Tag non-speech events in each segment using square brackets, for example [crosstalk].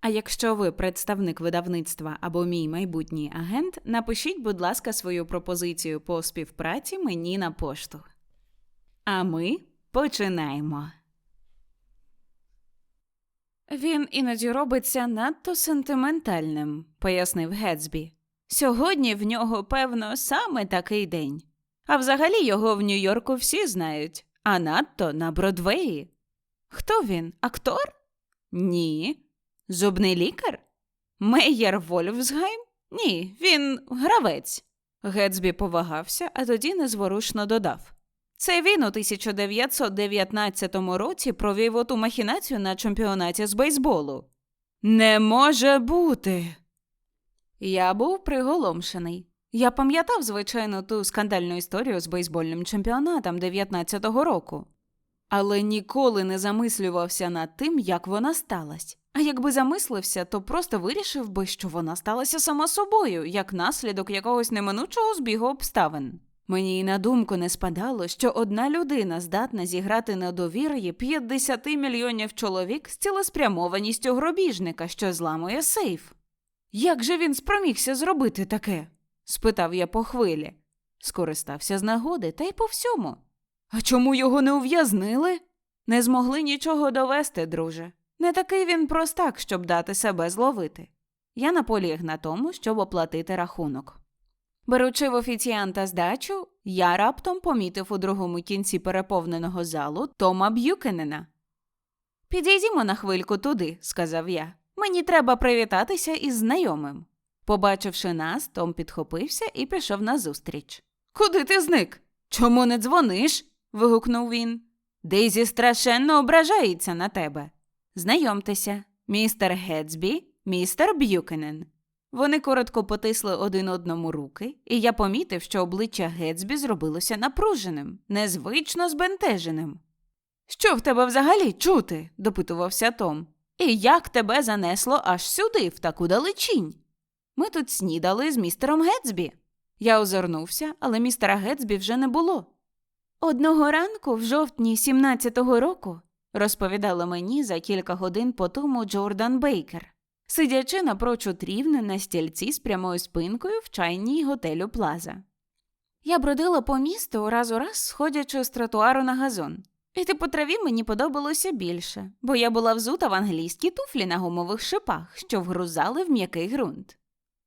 А якщо ви представник видавництва або мій майбутній агент, напишіть, будь ласка, свою пропозицію по співпраці мені на пошту. А ми починаємо. Він іноді робиться надто сентиментальним, пояснив Гетсбі. Сьогодні в нього, певно, саме такий день. А взагалі його в Нью-Йорку всі знають, а надто на Бродвеї. Хто він? Актор? Ні. Зубний лікар? Мейєр Вольфсгайм? Ні, він гравець. Гетсбі повагався, а тоді незворушно додав. Це він у 1919 році провів оту махінацію на чемпіонаті з бейсболу. Не може бути. Я був приголомшений. Я пам'ятав, звичайно, ту скандальну історію з бейсбольним чемпіонатом 19-го року, але ніколи не замислювався над тим, як вона сталася. А якби замислився, то просто вирішив би, що вона сталася сама собою, як наслідок якогось неминучого збігу обставин. Мені й на думку не спадало, що одна людина здатна зіграти на довір'ї 50 мільйонів чоловік з цілеспрямованістю гробіжника, що зламує сейф. Як же він спромігся зробити таке? спитав я по хвилі. Скористався з нагоди та й по всьому. А чому його не ув'язнили? Не змогли нічого довести, друже. Не такий він простак, щоб дати себе зловити. Я наполіг на тому, щоб оплатити рахунок. Беручи в офіціанта здачу, я раптом помітив у другому кінці переповненого залу Тома Б'юкенена. Підійдімо на хвильку туди, сказав я. Мені треба привітатися із знайомим. Побачивши нас, Том підхопився і пішов назустріч. Куди ти зник? Чому не дзвониш? вигукнув він. Дейзі страшенно ображається на тебе. Знайомтеся, містер Гетсбі, містер Б'юкенен. Вони коротко потисли один одному руки, і я помітив, що обличчя Гетсбі зробилося напруженим, незвично збентеженим. Що в тебе взагалі чути? допитувався Том. І як тебе занесло аж сюди, в таку далечінь? Ми тут снідали з містером Гетсбі. Я озирнувся, але містера Гетсбі вже не було. Одного ранку, в жовтні 17-го року, розповідала мені за кілька годин по тому Джордан Бейкер, сидячи напрочуд рівне на стільці з прямою спинкою в чайній готелю Плаза. Я бродила по місту раз у раз, сходячи з тротуару на газон. Іти по траві мені подобалося більше, бо я була взута в англійські туфлі на гумових шипах, що вгрузали в м'який ґрунт.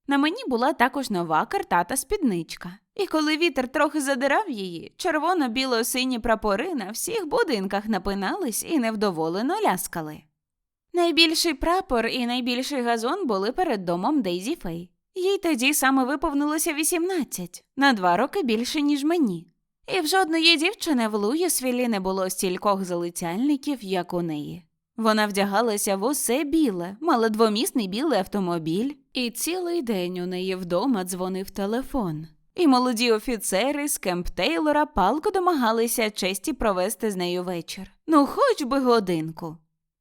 На мені була також нова картата спідничка, і коли вітер трохи задирав її, червоно-біло-сині прапори на всіх будинках напинались і невдоволено ляскали. Найбільший прапор і найбільший газон були перед домом Дейзі Фей. Їй тоді саме виповнилося 18, на два роки більше, ніж мені. І в жодної дівчини в Луїсвілі не було стількох залицяльників, як у неї. Вона вдягалася в усе біле, мала двомісний білий автомобіль, і цілий день у неї вдома дзвонив телефон. І молоді офіцери з Кемп Тейлора палко домагалися честі провести з нею вечір. Ну, хоч би годинку.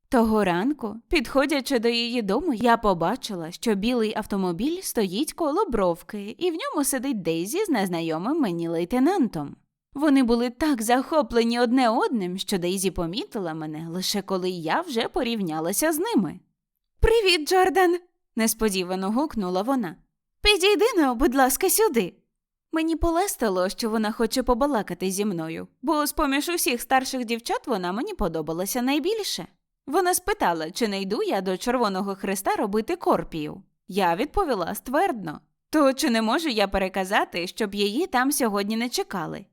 Того ранку, підходячи до її дому, я побачила, що білий автомобіль стоїть коло бровки, і в ньому сидить Дейзі з незнайомим мені лейтенантом. Вони були так захоплені одне одним, що Дейзі помітила мене лише коли я вже порівнялася з ними. Привіт, Джордан, несподівано гукнула вона. Підійди но, будь ласка, сюди. Мені полестило, що вона хоче побалакати зі мною, бо з поміж усіх старших дівчат вона мені подобалася найбільше. Вона спитала, чи не йду я до Червоного Христа робити корпію. Я відповіла ствердно. То чи не можу я переказати, щоб її там сьогодні не чекали?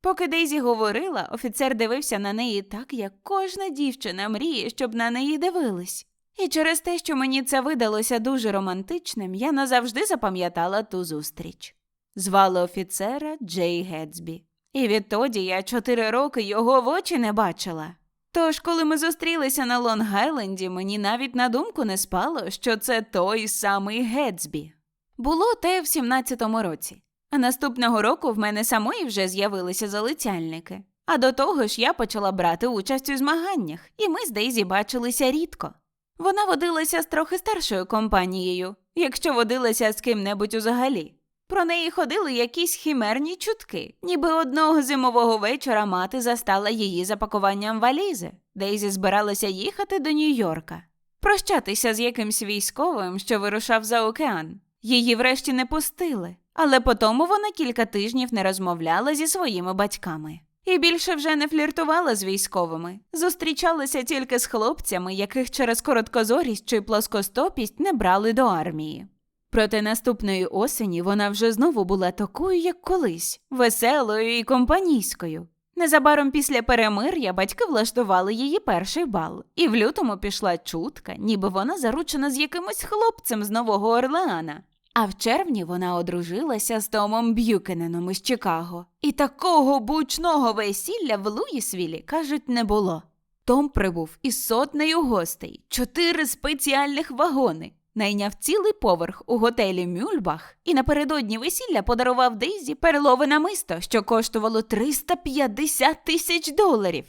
Поки Дейзі говорила, офіцер дивився на неї так, як кожна дівчина мріє, щоб на неї дивились. І через те, що мені це видалося дуже романтичним, я назавжди запам'ятала ту зустріч. Звали офіцера Джей Гетсбі. І відтоді я чотири роки його в очі не бачила. Тож, коли ми зустрілися на Лонг-Айленді, мені навіть на думку не спало, що це той самий Гетсбі. Було те в 17-му році. А наступного року в мене самої вже з'явилися залицяльники. А до того ж я почала брати участь у змаганнях, і ми з Дейзі бачилися рідко. Вона водилася з трохи старшою компанією, якщо водилася з ким-небудь узагалі. Про неї ходили якісь хімерні чутки, ніби одного зимового вечора мати застала її за пакуванням валізи, Дейзі збиралася їхати до Нью-Йорка, прощатися з якимсь військовим, що вирушав за океан. Її врешті не пустили, але потому вона кілька тижнів не розмовляла зі своїми батьками. І більше вже не фліртувала з військовими, зустрічалася тільки з хлопцями, яких через короткозорість чи плоскостопість не брали до армії. Проте наступної осені вона вже знову була такою, як колись, веселою і компанійською. Незабаром після перемир'я батьки влаштували її перший бал, і в лютому пішла чутка, ніби вона заручена з якимось хлопцем з Нового Орлеана. А в червні вона одружилася з Томом Б'юкененом із Чикаго. І такого бучного весілля в Луїсвілі, кажуть, не було. Том прибув із сотнею гостей, чотири спеціальних вагони, найняв цілий поверх у готелі Мюльбах і напередодні весілля подарував Дейзі перлове намисто, що коштувало 350 тисяч доларів.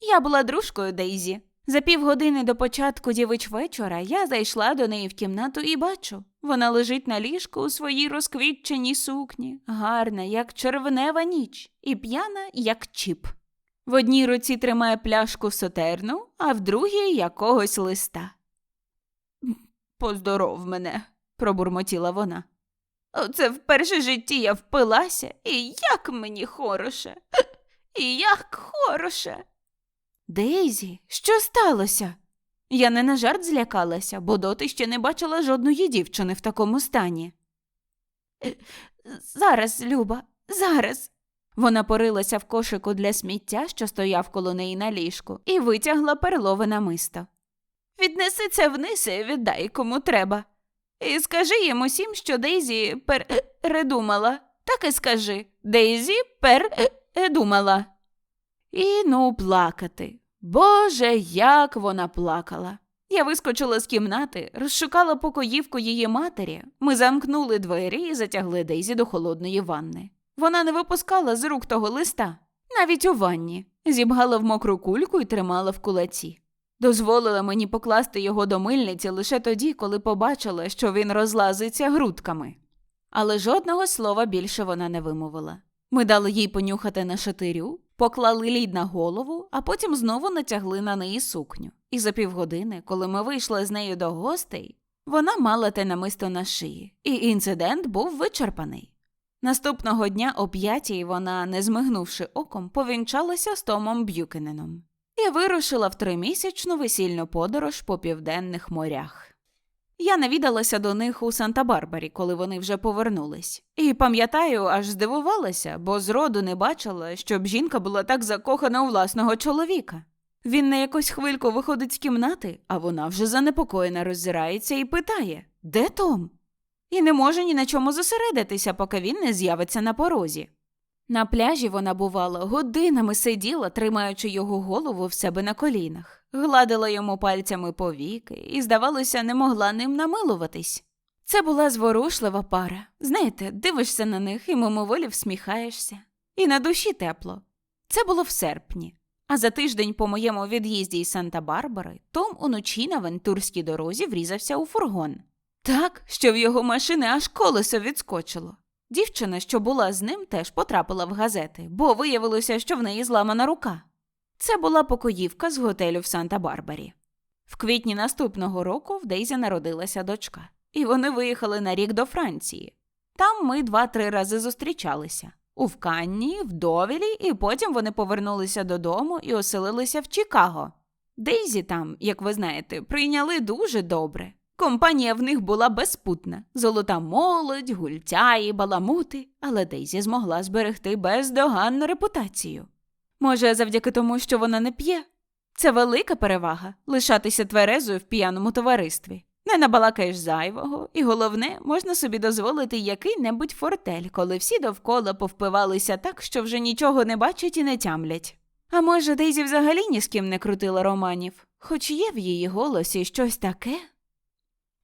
Я була дружкою Дейзі. За півгодини до початку дівич вечора я зайшла до неї в кімнату і бачу. Вона лежить на ліжку у своїй розквітченій сукні, гарна, як червнева ніч, і п'яна, як чіп. В одній руці тримає пляшку сотерну, а в другій якогось листа. Поздоров мене, пробурмотіла вона. Оце в житті я впилася, і як мені хороше, [laughs] і як хороше. Дейзі, що сталося? Я не на жарт злякалася, бо доти ще не бачила жодної дівчини в такому стані. «Е, Зараз, Люба, зараз. Вона порилася в кошику для сміття, що стояв коло неї на ліжку, і витягла перлове намисто. Віднеси це вниз і віддай кому треба. І скажи їм усім, що Дейзі передумала. Так і скажи Дейзі передумала. І ну плакати. Боже, як вона плакала. Я вискочила з кімнати, розшукала покоївку її матері. Ми замкнули двері і затягли Дейзі до холодної ванни. Вона не випускала з рук того листа, навіть у ванні, зібгала в мокру кульку і тримала в кулаці. Дозволила мені покласти його до мильниці лише тоді, коли побачила, що він розлазиться грудками. Але жодного слова більше вона не вимовила. Ми дали їй понюхати на шатирю, поклали лід на голову, а потім знову натягли на неї сукню. І за півгодини, коли ми вийшли з нею до гостей, вона мала те намисто на шиї, і інцидент був вичерпаний. Наступного дня о п'ятій вона, не змигнувши оком, повінчалася з Томом Б'юкененом і вирушила в тримісячну весільну подорож по південних морях. Я навідалася до них у Санта-Барбарі, коли вони вже повернулись. І пам'ятаю, аж здивувалася, бо зроду не бачила, щоб жінка була так закохана у власного чоловіка. Він на якусь хвильку виходить з кімнати, а вона вже занепокоєна роззирається і питає Де Том? І не може ні на чому зосередитися, поки він не з'явиться на порозі. На пляжі вона, бувало, годинами сиділа, тримаючи його голову в себе на колінах, гладила йому пальцями повіки і, здавалося, не могла ним намилуватись. Це була зворушлива пара. Знаєте, дивишся на них і мимоволі всміхаєшся. І на душі тепло. Це було в серпні. А за тиждень по моєму від'їзді із Санта-Барбари Том уночі на вентурській дорозі врізався у фургон. Так, що в його машини аж колесо відскочило. Дівчина, що була з ним, теж потрапила в газети, бо виявилося, що в неї зламана рука. Це була покоївка з готелю в Санта-Барбарі. В квітні наступного року в Дейзі народилася дочка, і вони виїхали на рік до Франції. Там ми два-три рази зустрічалися у Вканні, в Довілі, і потім вони повернулися додому і оселилися в Чикаго. Дейзі там, як ви знаєте, прийняли дуже добре. Компанія в них була безпутна золота молодь, гультяї, баламути, але Дейзі змогла зберегти бездоганну репутацію. Може, завдяки тому, що вона не п'є? Це велика перевага лишатися тверезою в п'яному товаристві. Не набалакаєш зайвого, і головне, можна собі дозволити який-небудь фортель, коли всі довкола повпивалися так, що вже нічого не бачать і не тямлять. А може, Дейзі взагалі ні з ким не крутила романів, хоч є в її голосі щось таке.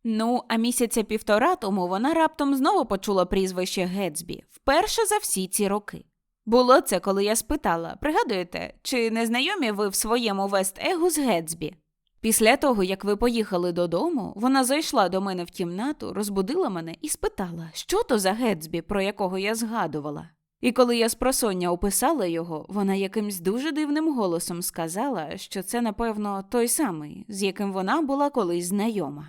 Ну, а місяця півтора тому вона раптом знову почула прізвище Гетсбі вперше за всі ці роки. Було це, коли я спитала, пригадуєте, чи не знайомі ви в своєму Вест-Егу з Гетсбі? Після того, як ви поїхали додому, вона зайшла до мене в кімнату, розбудила мене і спитала, що то за Гетсбі, про якого я згадувала. І коли я спросоння описала його, вона якимсь дуже дивним голосом сказала, що це, напевно, той самий, з яким вона була колись знайома.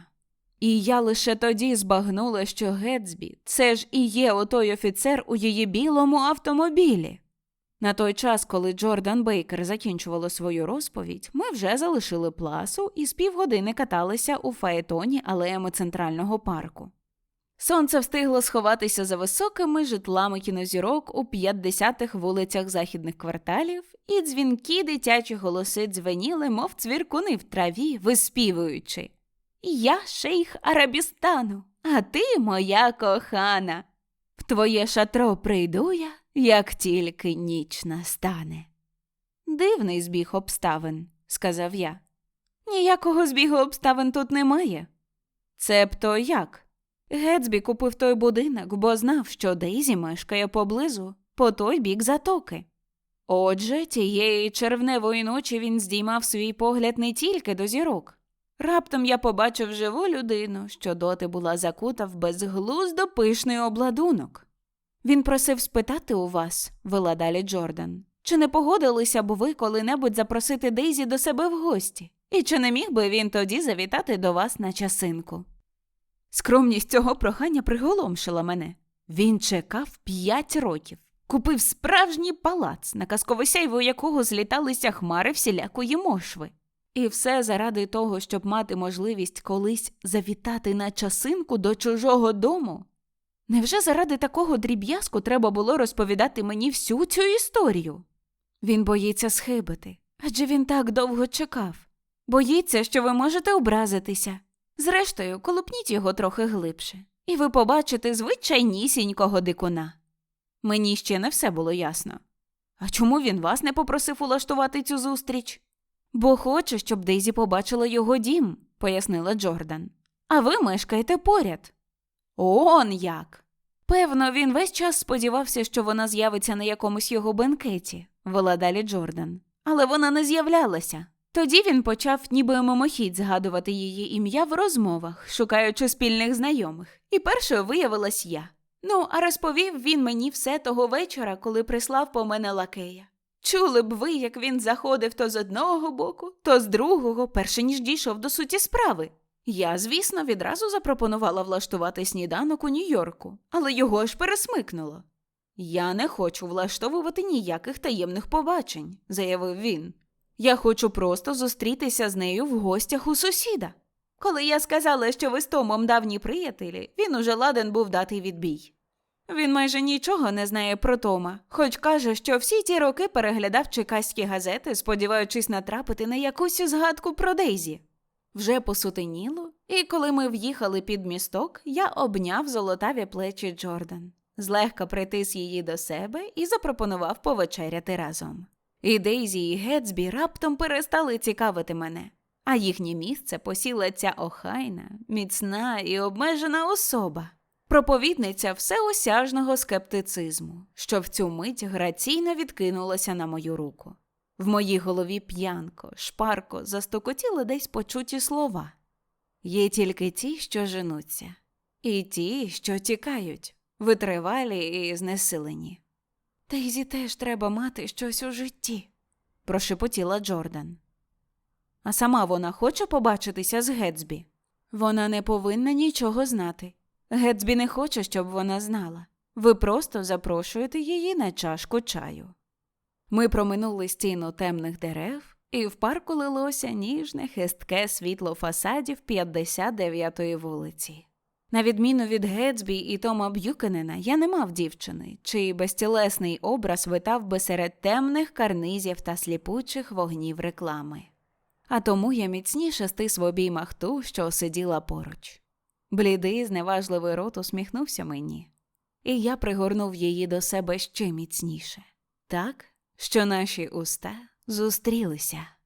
І я лише тоді збагнула, що Гетсбі це ж і є отой офіцер у її білому автомобілі. На той час, коли Джордан Бейкер закінчувала свою розповідь, ми вже залишили пласу і з півгодини каталися у фаетоні алеями центрального парку. Сонце встигло сховатися за високими житлами кінозірок у 50-х вулицях західних кварталів, і дзвінкі дитячі голоси дзвеніли, мов цвіркуни в траві, виспівуючи. Я шейх Арабістану, а ти моя кохана. В твоє шатро прийду я, як тільки ніч настане. Дивний збіг обставин, сказав я. Ніякого збігу обставин тут немає. Цебто як? Гетсбі купив той будинок, бо знав, що Дейзі мешкає поблизу, по той бік затоки. Отже, тієї червневої ночі він здіймав свій погляд не тільки до зірок. Раптом я побачив живу людину, що доти була закута в безглуздо пишний обладунок. Він просив спитати у вас, вела далі Джордан, чи не погодилися б ви коли-небудь запросити Дейзі до себе в гості, і чи не міг би він тоді завітати до вас на часинку? Скромність цього прохання приголомшила мене. Він чекав п'ять років, купив справжній палац, на казковосяйву якого зліталися хмари всілякої мошви. І все заради того, щоб мати можливість колись завітати на часинку до чужого дому. Невже заради такого дріб'язку треба було розповідати мені всю цю історію? Він боїться схибити, адже він так довго чекав. Боїться, що ви можете образитися. Зрештою, колупніть його трохи глибше, і ви побачите звичайнісінького дикуна. Мені ще не все було ясно. А чому він вас не попросив улаштувати цю зустріч? Бо хоче, щоб Дейзі побачила його дім, пояснила Джордан. А ви мешкаєте поряд. Он як. Певно, він весь час сподівався, що вона з'явиться на якомусь його бенкеті, вела далі Джордан. Але вона не з'являлася. Тоді він почав ніби мимохідь згадувати її ім'я в розмовах, шукаючи спільних знайомих, і першою виявилась я. Ну, а розповів він мені все того вечора, коли прислав по мене лакея. Чули б ви, як він заходив то з одного боку, то з другого, перше ніж дійшов до суті справи. Я, звісно, відразу запропонувала влаштувати сніданок у Нью-Йорку, але його ж пересмикнуло. Я не хочу влаштовувати ніяких таємних побачень, заявив він. Я хочу просто зустрітися з нею в гостях у сусіда. Коли я сказала, що ви з Томом давні приятелі, він уже ладен був дати відбій. Він майже нічого не знає про Тома, хоч каже, що всі ті роки переглядав чекаські газети, сподіваючись натрапити на якусь згадку про Дейзі. Вже посутеніло, і коли ми в'їхали під місток, я обняв золотаві плечі Джордан, злегка притис її до себе і запропонував повечеряти разом. І Дейзі і Гетсбі раптом перестали цікавити мене, а їхнє місце посіла ця охайна, міцна і обмежена особа. Проповідниця всеосяжного скептицизму, що в цю мить граційно відкинулася на мою руку. В моїй голові п'янко, шпарко застокотіли десь почуті слова. Є тільки ті, що женуться, і ті, що тікають, витривалі і знесилені. Дейзі теж треба мати щось у житті, прошепотіла Джордан. А сама вона хоче побачитися з Гетсбі. Вона не повинна нічого знати. Гетсбі не хоче, щоб вона знала. Ви просто запрошуєте її на чашку чаю. Ми проминули стіну темних дерев, і в парку лилося ніжне, хистке світло фасадів 59-ї вулиці. На відміну від Гетсбі і Тома Б'юкенена, я не мав дівчини, чий безтілесний образ витав би серед темних карнизів та сліпучих вогнів реклами. А тому я міцніше стис в обіймах ту, що сиділа поруч. Блідий, зневажливий рот усміхнувся мені, і я пригорнув її до себе ще міцніше, так, що наші уста зустрілися.